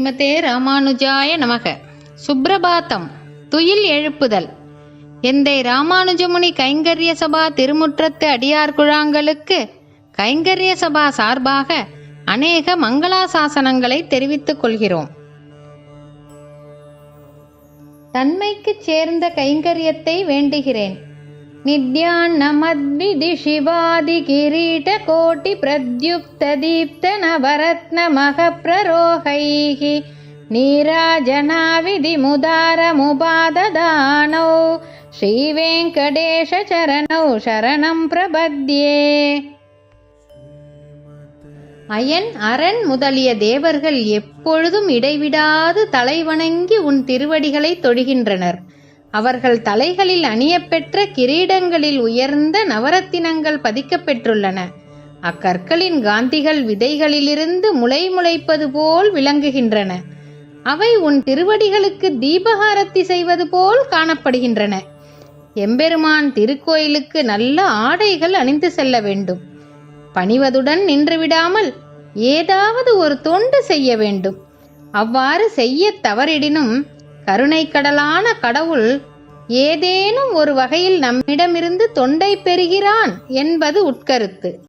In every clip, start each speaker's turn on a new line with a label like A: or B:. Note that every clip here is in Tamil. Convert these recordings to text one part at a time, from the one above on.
A: ஸ்ரீமதே ராமானுஜாய நமக. சுப்ரபாத்தம். துயில் எழுப்புதல். எந்தை ராமானுஜமுனி கைங்கரிய சபா திருமுற்றத்து அடியார் குழாங்களுக்கு கைங்கரிய சபா சார்பாக அநேக மங்களாசாசனங்களை தெரிவித்துக் கொள்கிறோம். தன்மைக்குச் சேர்ந்த கைங்கரியத்தை வேண்டுகிறேன். நித்யான்னமத்விதி नीराजनाविधिमुदारमुपाददानौ श्रीवेङ्कटेशचरणौ கோட்டி प्रपद्ये। நீராஜனாவிதி ஸ்ரீவேங்கடேஷ சரணௌ சரணம் பிரபத்யே அயன் அரண் முதலிய தேவர்கள் எப்பொழுதும் இடைவிடாது தலைவணங்கி உன் திருவடிகளை தொழுகின்றனர் அவர்கள் தலைகளில் அணியப்பெற்ற கிரீடங்களில் உயர்ந்த நவரத்தினங்கள் பதிக்கப்பெற்றுள்ளன. அக்கற்களின் காந்திகள் விதைகளிலிருந்து முளை முளைப்பது போல் விளங்குகின்றன. அவை உன் திருவடிகளுக்கு தீபகாரத்தி செய்வது போல் காணப்படுகின்றன. எம்பெருமான் திருக்கோயிலுக்கு நல்ல ஆடைகள் அணிந்து செல்ல வேண்டும். பணிவதுடன் நின்றுவிடாமல் ஏதாவது ஒரு தொண்டு செய்ய வேண்டும். அவ்வாறு செய்ய தவறிடினும் கருணைக்கடலான கடவுள் ஏதேனும் ஒரு வகையில் நம்மிடமிருந்து தொண்டை பெறுகிறான் என்பது உட்கருத்து.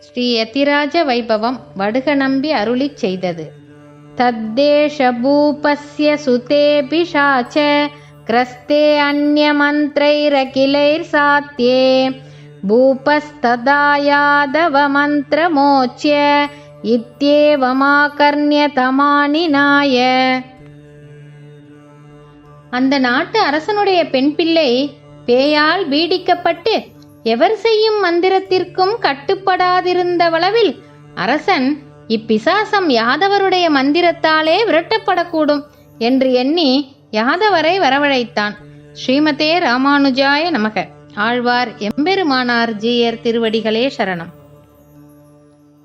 A: ஸ்ரீ யதிராஜ வைபவம் வடுக நம்பி அருளிச் செய்தது. தத்தேஷ பூபஸ்ய சுதேபி ஷாச்ச கிரஸ்தே அந்யமந்திரைரகிலைர் சாத்தியே பூபஸ்ததாயாதவ யாதவ மந்திரமோச்ய தமானி நாய. அந்த நாட்டு அரசனுடைய பெண் பிள்ளை பேயால் பீடிக்கப்பட்டு எவர் செய்யும் மந்திரத்திற்கும் கட்டுப்படாதிருந்தவளவில் அரசன் இப்பிசாசம் யாதவருடைய மந்திரத்தாலே விரட்டப்படக்கூடும் என்று எண்ணி யாதவரை வரவழைத்தான். ஸ்ரீமதே ராமானுஜாய நமக. ஆழ்வார் எம்பெருமானார் ஜீயர் திருவடிகளே சரணம்.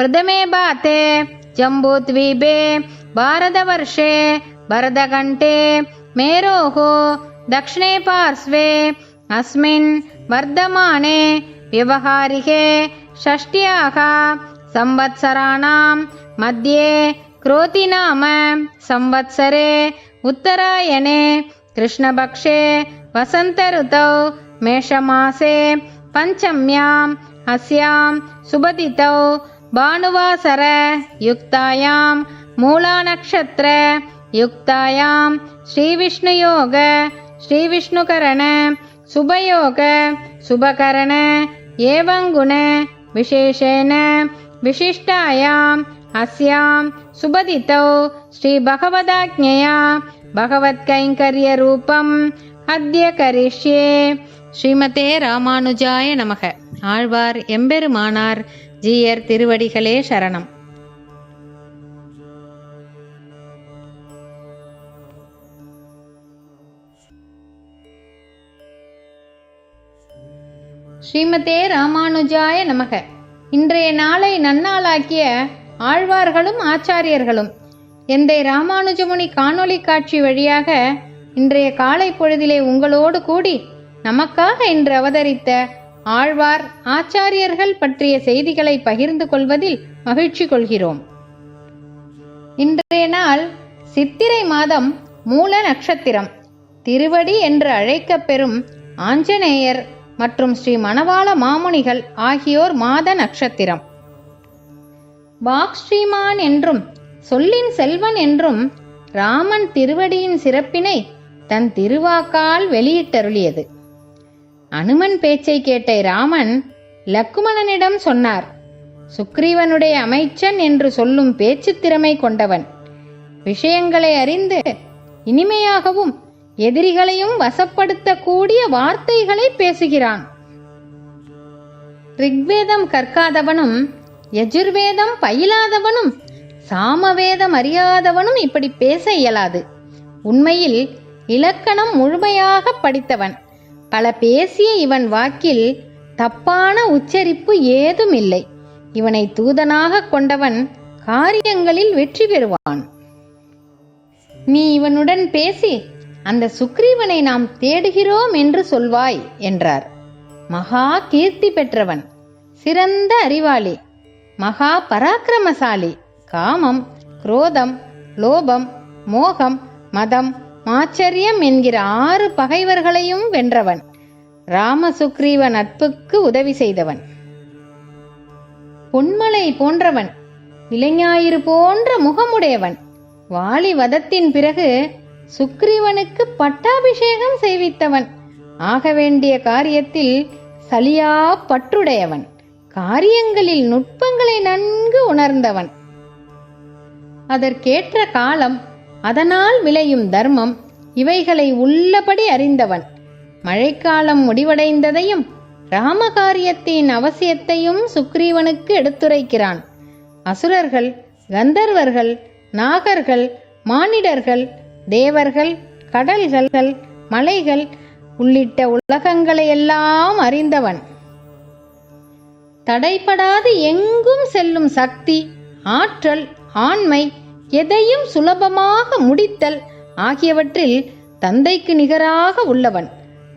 A: प्रथमे बाते जम्बूद्वीपे भारतवर्षे भरतकण्ठे मेरोः दक्षिणे पार्श्वे अस्मिन् वर्धमाने व्यवहारिके षष्ट्याः संवत्सराणां मध्ये क्रोति नाम संवत्सरे उत्तरायणे कृष्णपक्षे वसन्तऋतौ मेषमासे पञ्चम्याम् अस्यां सुबदितौ भानुवासर युक्तायां मूलानक्षत्र युक्तायां श्रीविष्णुयोग श्रीविष्णुकरण शुभयोग शुभकरण एवङ्गुण विशेषेण विशिष्टायाम् अस्यां सुबदितौ श्रीभगवदाज्ञया भगवत्कैङ्कर्यरूपम् अद्य करिष्ये ஸ்ரீமதே ராமானுஜாய நமக ஆழ்வார் எம்பெருமானார் ஜீயர் திருவடிகளே சரணம். ஸ்ரீமதே ராமானுஜாய நமக. இன்றைய நாளை நன்னாளாக்கிய ஆழ்வார்களும் ஆச்சாரியர்களும் எந்தை ராமானுஜமுனி காணொளி காட்சி வழியாக இன்றைய காலை பொழுதிலே உங்களோடு கூடி நமக்காக இன்று அவதரித்த ஆழ்வார் ஆச்சாரியர்கள் பற்றிய செய்திகளை பகிர்ந்து கொள்வதில் மகிழ்ச்சி கொள்கிறோம். இன்றைய நாள் சித்திரை மாதம் மூல நட்சத்திரம். திருவடி என்று அழைக்கப்பெறும் ஆஞ்சநேயர் மற்றும் ஸ்ரீ மணவாள மாமுனிகள் ஆகியோர் மாத நட்சத்திரம். வாக்ஸ்ரீமான் என்றும் சொல்லின் செல்வன் என்றும் ராமன் திருவடியின் சிறப்பினை தன் திருவாக்கால் வெளியிட்டருளியது. அனுமன் பேச்சை கேட்ட ராமன் லக்குமணனிடம் சொன்னார் சுக்ரீவனுடைய அமைச்சன் என்று சொல்லும் பேச்சு திறமை கொண்டவன். விஷயங்களை அறிந்து இனிமையாகவும் எதிரிகளையும் வசப்படுத்தக்கூடிய வார்த்தைகளை பேசுகிறான். ரிக்வேதம் கற்காதவனும் எஜுர்வேதம் பயிலாதவனும் சாமவேதம் அறியாதவனும் இப்படி பேச இயலாது. உண்மையில் இலக்கணம் முழுமையாக படித்தவன். பல பேசிய இவன் வாக்கில் தப்பான உச்சரிப்பு ஏதும் இல்லை இவனை தூதனாக கொண்டவன் காரியங்களில் வெற்றி பெறுவான். நீ இவனுடன் பேசி அந்த சுக்ரீவனை நாம் தேடுகிறோம் என்று சொல்வாய் என்றார். மகா கீர்த்தி பெற்றவன் சிறந்த அறிவாளி மகா பராக்கிரமசாலி காமம் குரோதம் லோபம் மோகம் மதம் மாச்சரியம் என்கிற ஆறு பகைவர்களையும் வென்றவன். ராம சுக்ரீவ நட்புக்கு உதவி செய்தவன். பொன்மலை போன்றவன் இளைஞாயிறு போன்ற முகமுடையவன். வாலி வதத்தின் பிறகு சுக்ரீவனுக்கு பட்டாபிஷேகம் செய்வித்தவன். ஆக வேண்டிய காரியத்தில் சலியா பற்றுடையவன். காரியங்களில் நுட்பங்களை நன்கு உணர்ந்தவன். அதற்கேற்ற காலம் அதனால் விளையும் தர்மம் இவைகளை உள்ளபடி அறிந்தவன். மழைக்காலம் முடிவடைந்ததையும் ராமகாரியத்தின் அவசியத்தையும் சுக்ரீவனுக்கு எடுத்துரைக்கிறான். அசுரர்கள் கந்தர்வர்கள் நாகர்கள் மானிடர்கள் தேவர்கள் கடல்கள் மலைகள் உள்ளிட்ட உலகங்களையெல்லாம் அறிந்தவன். தடைப்படாது எங்கும் செல்லும் சக்தி ஆற்றல் ஆண்மை எதையும் சுலபமாக முடித்தல் ஆகியவற்றில் தந்தைக்கு நிகராக உள்ளவன்.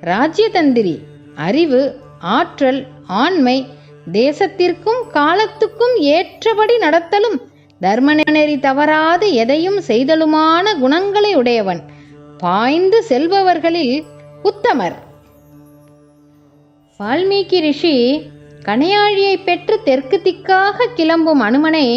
A: ராஜ்யதந்திரி அறிவு ஆற்றல் ஆண்மை தேசத்திற்கும் காலத்துக்கும் ஏற்றபடி நடத்தலும் தர்மநெறி தவறாது எதையும் செய்தலுமான குணங்களை உடையவன். பாய்ந்து செல்பவர்களில் உத்தமர். வால்மீகி ரிஷி கணையாழியை பெற்று தெற்கு திக்காக கிளம்பும் அனுமனை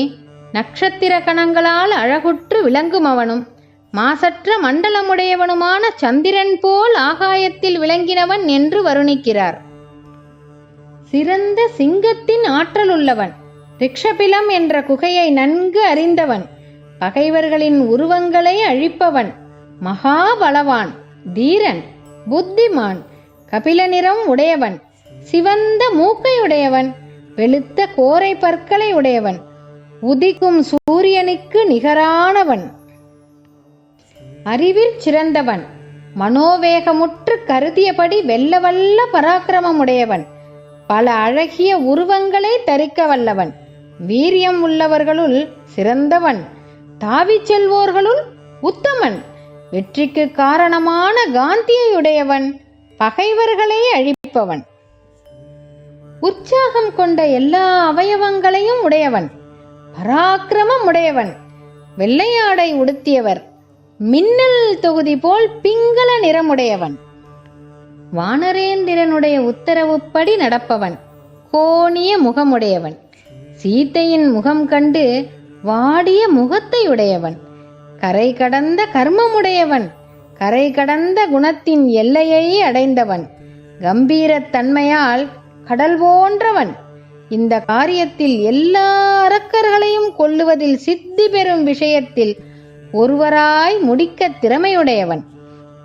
A: நட்சத்திர கணங்களால் அழகுற்று விளங்கும் அவனும் மாசற்ற மண்டலமுடையவனுமான சந்திரன் போல் ஆகாயத்தில் விளங்கினவன் என்று வருணிக்கிறார். சிறந்த சிங்கத்தின் ஆற்றல் உள்ளவன் ரிக்ஷபிலம் என்ற குகையை நன்கு அறிந்தவன் பகைவர்களின் உருவங்களை அழிப்பவன் மகாபலவான் தீரன் புத்திமான் கபில நிறம் உடையவன் சிவந்த மூக்கை உடையவன் வெளுத்த கோரை பற்களை உடையவன் உதிக்கும் சூரியனுக்கு நிகரானவன். அறிவில் சிறந்தவன். மனோவேகமுற்று கருதியபடி வெல்லவல்ல பராக்கிரமமுடையவன். பல அழகிய உருவங்களை தரிக்க வல்லவன். வீரியம் உள்ளவர்களுள் சிறந்தவன். தாவிச் செல்வோர்களுள் உத்தமன். வெற்றிக்கு காரணமான காந்தியையுடையவன். பகைவர்களை அழிப்பவன். உற்சாகம் கொண்ட எல்லா அவயவங்களையும் உடையவன். பராக்கிரமம் உடையவன் வெள்ளையாடை உடுத்தியவர். மின்னல் தொகுதி போல் பிங்கள நிறமுடையவன். வானரேந்திரனுடைய உத்தரவுப்படி நடப்பவன். கோணிய முகமுடையவன். சீத்தையின் முகம் கண்டு வாடிய முகத்தை உடையவன். கரை கடந்த கர்மமுடையவன். கரை கடந்த குணத்தின் எல்லையை அடைந்தவன். கம்பீரத் தன்மையால் கடல் போன்றவன். இந்த காரியத்தில் எல்லா அரக்கர்களையும் கொல்லுவதில் சித்தி பெறும் விஷயத்தில் ஒருவராய் முடிக்க திறமையுடையவன்.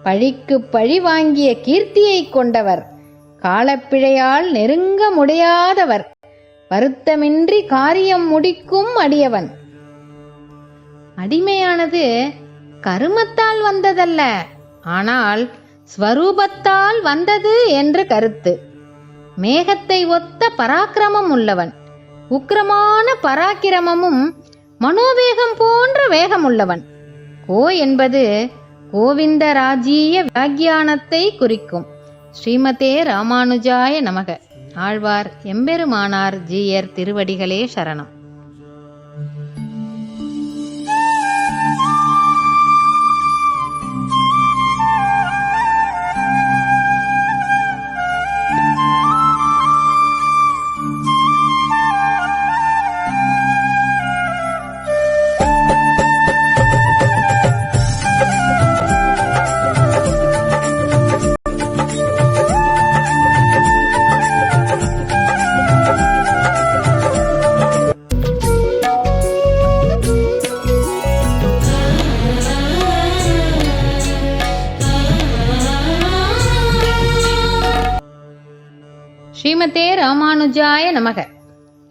A: பழிக்கு பழி வாங்கிய கீர்த்தியை கொண்டவர். காலப்பிழையால் நெருங்க முடியாதவர். வருத்தமின்றி காரியம் முடிக்கும் அடியவன். அடிமையானது கருமத்தால் வந்ததல்ல. ஆனால் ஸ்வரூபத்தால் வந்தது என்று கருத்து. மேகத்தை ஒத்த பராக்கிரமம் உள்ளவன். உக்கிரமான பராக்கிரமமும் மனோவேகம் போன்ற வேகம் உள்ளவன் கோ என்பது கோவிந்த ராஜீய வியாக்கியானத்தை குறிக்கும். ஸ்ரீமதே ராமானுஜாய நமக. ஆழ்வார் எம்பெருமானார் ஜீயர் திருவடிகளே சரணம்.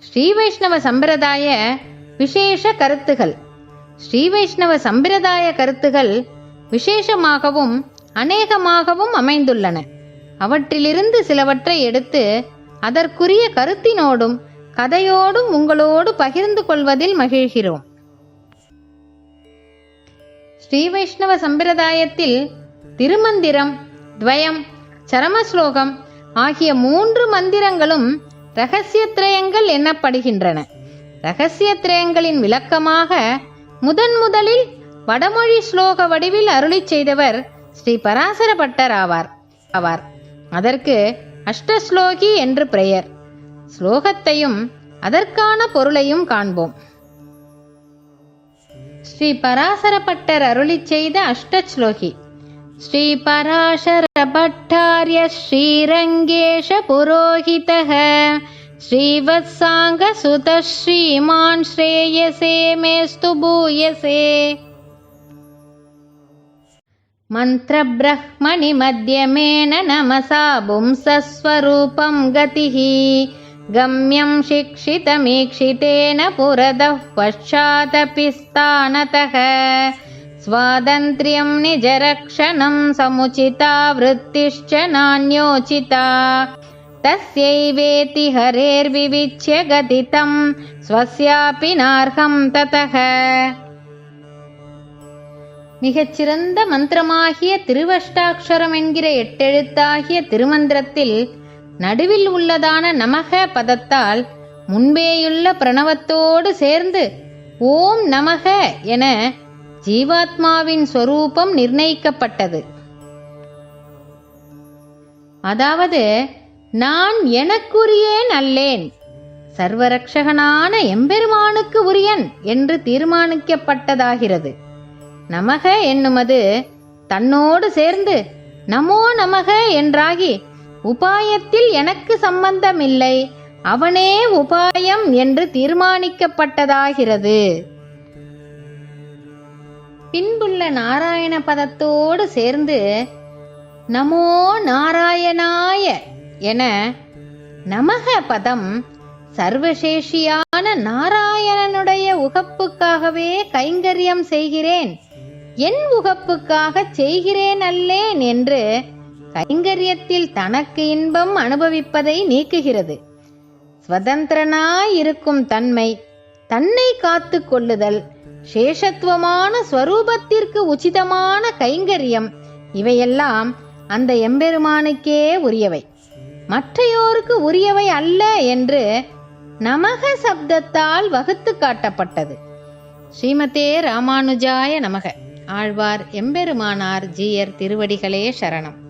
A: ஸ்ரீ வைஷ்ணவ சம்பிரதாய விசேஷ கருத்துகள். ஸ்ரீ வைஷ்ணவ சம்பிரதாய கருத்துகள் விசேஷமாகவும் அநேகமாகவும் அமைந்துள்ளன. அவற்றிலிருந்து சிலவற்றை எடுத்து அதற்குரிய கருத்தினோடும் கதையோடும் உங்களோடு பகிர்ந்து கொள்வதில் மகிழ்கிறோம். ஸ்ரீ வைஷ்ணவ சம்பிரதாயத்தில் திருமந்திரம் துவயம் சரமஸ்லோகம் ஆகிய மூன்று மந்திரங்களும் ரகசியத்ரயங்கள் எண்ணப்படுகின்றன. ரகசியத்ரயங்களின் விளக்கமாக முதன் முதலில் வடமொழி ஸ்லோக வடிவில் அருளிச் செய்தவர் ஸ்ரீ பராசர பட்டர் ஆவார். ஆவார். அதற்கு அஷ்டஸ்லோகி என்று பெயர். ஸ்லோகத்தையும் அதற்கான பொருளையும் காண்போம். ஸ்ரீ பராசரப்பட்டர் பட்டர் அருளிச் செய்த அஷ்டஸ்லோகி. श्रीपराशरभट्टार्य श्रीरङ्गेशपुरोहितः श्रीवत्साङ्गसुतः श्रीमान् श्रेयसे मेस्तु भूयसे। मन्त्रब्रह्मणि मध्यमेन नमसा पुंसस्वरूपं गतिः। गम्यं शिक्षितमीक्षितेन पुरतः पश्चादपि स्थानतः। स्वातन्त्र्यं निजरक्षणं समुचिता वृत्तिश्च नान्योचिता तस्यैवेति हरेर्विविच्य गदितं स्वस्यापि नार्हं ततः மிகச்சிறந்த மந்திரமாகிய திருவஷ்டாட்சரம் என்கிற எட்டெழுத்தாகிய திருமந்திரத்தில் நடுவில் உள்ளதான நமக பதத்தால் முன்பேயுள்ள பிரணவத்தோடு சேர்ந்து ஓம் நமக என ஜீவாத்மாவின் சொரூபம் நிர்ணயிக்கப்பட்டது. அதாவது நான் எனக்குரியேன் அல்லேன். சர்வரக்ஷகனான எம்பெருமானுக்கு உரியன் என்று தீர்மானிக்கப்பட்டதாகிறது. நமக என்னுமது தன்னோடு சேர்ந்து நமோ நமக என்றாகி உபாயத்தில் எனக்கு சம்பந்தமில்லை அவனே உபாயம் என்று தீர்மானிக்கப்பட்டதாகிறது. பின்புள்ள நாராயண பதத்தோடு சேர்ந்து நமோ நாராயணாய என நமக பதம் சர்வசேஷியான நாராயணனுடைய உகப்புக்காகவே கைங்கரியம் செய்கிறேன். என் உகப்புக்காகச் செய்கிறேன் அல்லேன் என்று கைங்கரியத்தில் தனக்கு இன்பம் அனுபவிப்பதை நீக்குகிறது. சுதந்திரனாயிருக்கும் தன்மை தன்னை காத்து கொள்ளுதல் சேஷத்துவமான ஸ்வரூபத்திற்கு உச்சிதமான கைங்கரியம். இவையெல்லாம் அந்த எம்பெருமானுக்கே உரியவை. மற்றையோருக்கு உரியவை அல்ல என்று நமக சப்தத்தால் வகுத்து காட்டப்பட்டது. ஸ்ரீமதே ராமானுஜாய நமக. ஆழ்வார் எம்பெருமானார் ஜீயர் திருவடிகளே சரணம்.